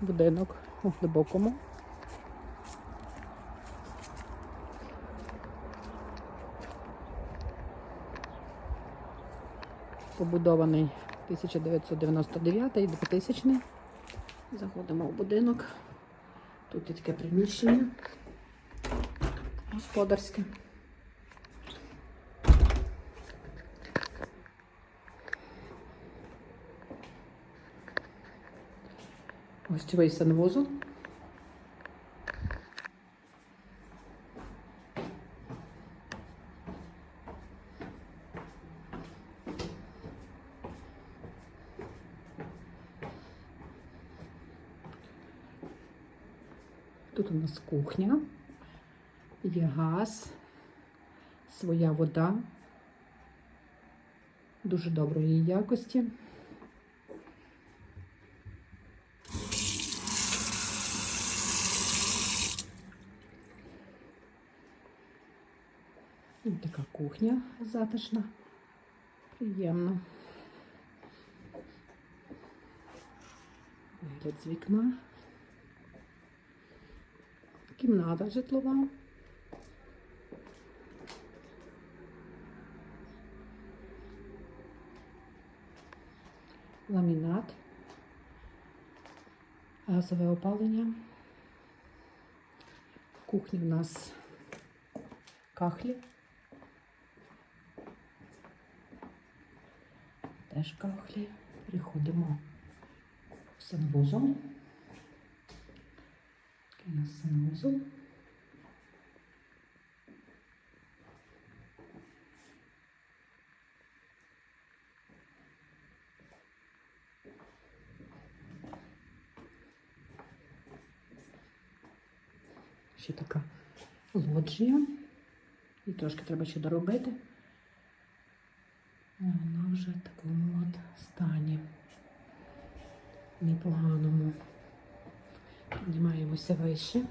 будинок у глибокому. Побудований 1999 і 2000. Заходимо в будинок. Тут є таке приміщення господарське. Гостьовий санвузол. Тут у нас кухня, є газ, своя вода дуже доброї якості. Ось така кухня затишна, приємно. Вигляд з вікна. Кімната житлова. Ламінат. Газове опалення. В кухні в нас кахлі. Теж кахлі. Переходимо в санвузол. Такий у санвузол. Ще така лоджія. І трошки треба ще доробити. Вона вже в такому от стані. Непоганому. Піднімаємося вище.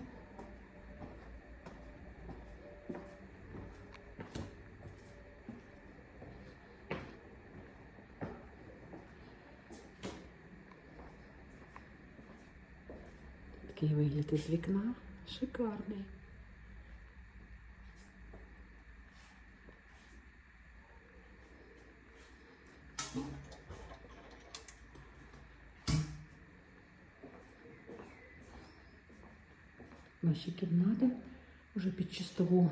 Такий вигляд із вікна. Шикарний. Наші кімнати вже під чистову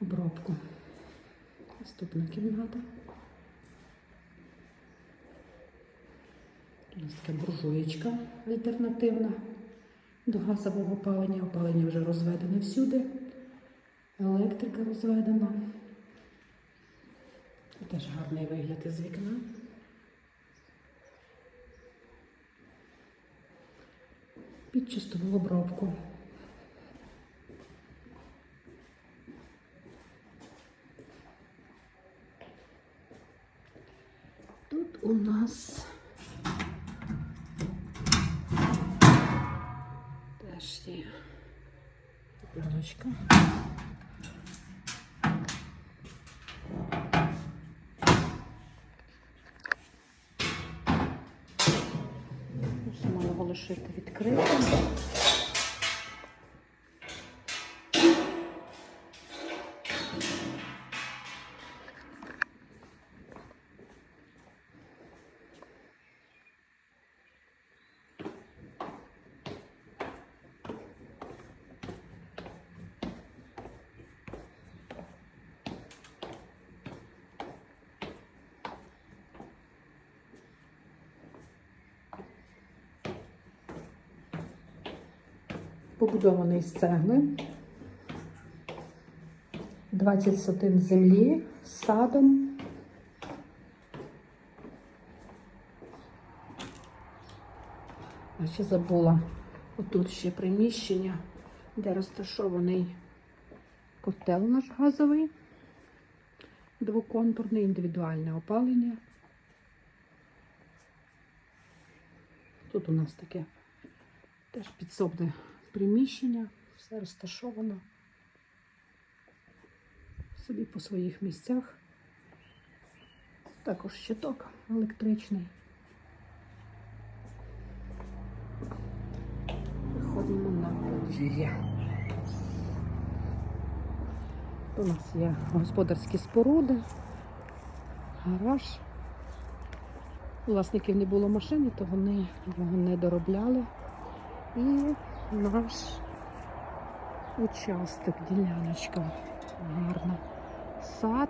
обробку. Наступна кімната. У нас така буржуєчка альтернативна до газового опалення. Опалення вже розведене всюди. Електрика розведена. Теж гарний вигляд із вікна. Під чистову обробку. Тут у нас теж є пленочка. Його відкритим. Побудований з цегли, 20 сотин землі з садом. А ще забула, отут ще приміщення, де розташований котел наш газовий, двоконтурне індивідуальне опалення. Тут у нас таке теж підсобне приміщення, все розташовано собі по своїх місцях. Також щиток електричний. Виходимо на подвір'я. У нас є господарські споруди, гараж. Власників не було машини, то вони його не доробляли. І наш участок, діляночка Гарно. Сад,